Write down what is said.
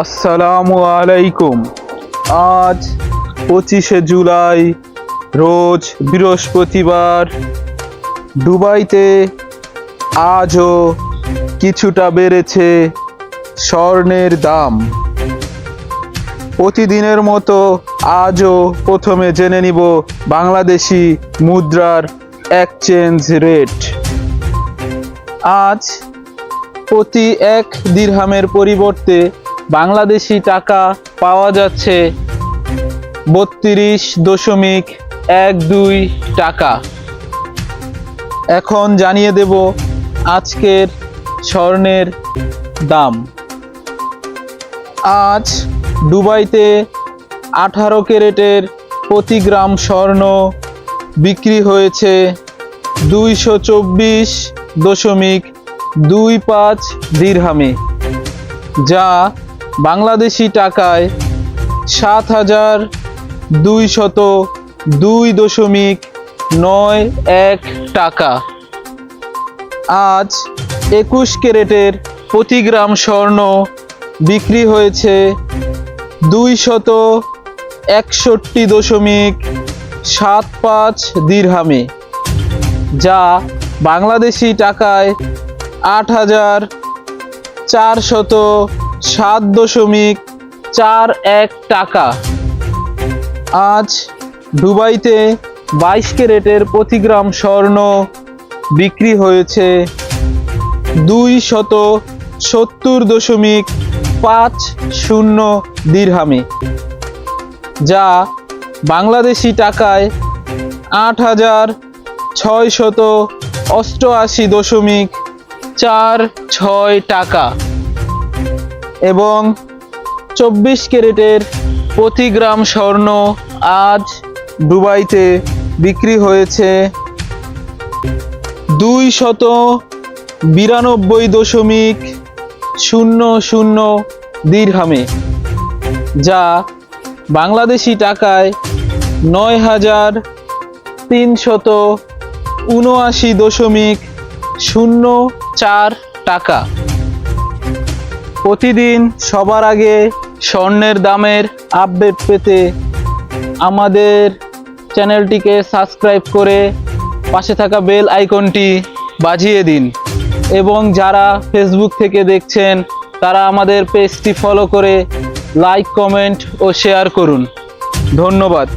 আসসালামু আলাইকুম। আজ পঁচিশে জুলাই, রোজ বৃহস্পতিবার। দুবাইতে আজও কিছুটা বেড়েছে স্বর্ণের দাম। প্রতিদিনের মতো আজও প্রথমে জেনে নিব বাংলাদেশি মুদ্রার এক্সচেঞ্জ রেট আজ প্রতি এক দিরহামের পরিবর্তে বাংলাদেশি টাকা পাওয়া যাচ্ছে বত্রিশ দশমিক এক দুই টাকা। এখন জানিয়ে দেব আজকের স্বর্ণের দাম। আজ দুবাইতে আঠারো ক্যারেটের প্রতি গ্রাম স্বর্ণ বিক্রি হয়েছে দুইশো চব্বিশ দশমিক দুই পাঁচ দিরহামে, যা বাংলাদেশি টাকায় সাত হাজার দুইশত দুই দশমিক নয় এক টাকা। আজ একুশ ক্যারেটের প্রতি গ্রাম স্বর্ণ বিক্রি হয়েছে দুইশত একষট্টি দশমিক সাত পাঁচ দিরহামে, যা বাংলাদেশি টাকায় আট হাজার চারশত সাত দশমিক চার এক টাকা। আজ দুবাইতে বাইশ ক্যারেটের প্রতি গ্রাম স্বর্ণ বিক্রি হয়েছে দুই শত সত্তর দশমিক পাঁচ শূন্য দিরহামে, যা বাংলাদেশি টাকায় আট হাজার ছয় শত অষ্টআশি দশমিক চার ছয় টাকা। এবং চব্বিশ ক্যারেটের প্রতি গ্রাম স্বর্ণ আজ দুবাইতে বিক্রি হয়েছে দুই শত বিরানব্বই দশমিক শূন্য শূন্য দিরহামে যা বাংলাদেশি টাকায় নয় হাজার তিনশত উনআশি দশমিক শূন্য চার টাকা। প্রতিদিন সবার আগে স্বর্ণের দামের আপডেট পেতে আমাদের চ্যানেলটিকে সাবস্ক্রাইব করে পাশে থাকা বেল আইকনটি বাজিয়ে দিন। এবং যারা ফেসবুক থেকে দেখছেন, তারা আমাদের পেজটি ফলো করে লাইক কমেন্ট ও শেয়ার করুন। ধন্যবাদ।